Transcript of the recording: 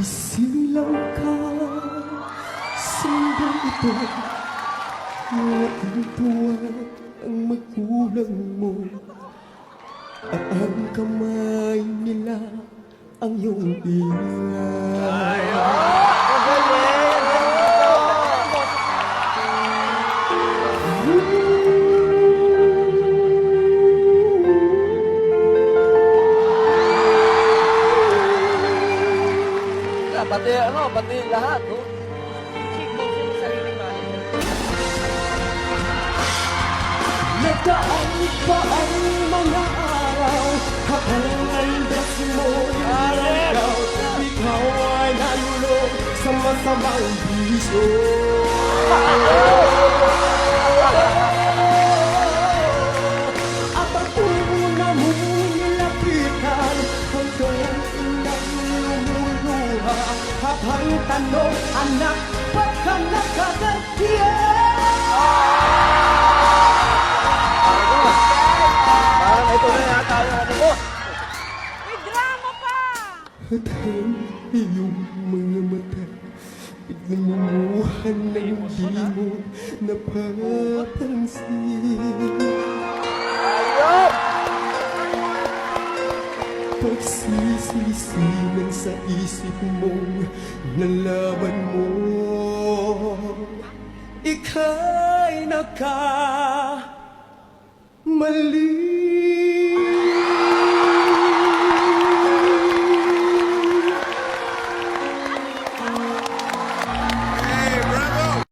Isilang ka sa mundang ito. Ngunit ang magulang mo. At ang kamay nila ang iyong ingay Ah, Pati ano, pati lahat. Oh. Nagdaan pa ang mga araw Habang ang das mo inagaw Ikaw ay nalulong sa masamang bisyo tanong, anak, ba't ka nakagantiyan? Parang ito na yata yung ano ko. May drama pa! At ang iyong mga mata Biglang lumuhan na hindi mo napapansin Pagsisisinan sa isip mong nalaman mo. Ika'y naka mali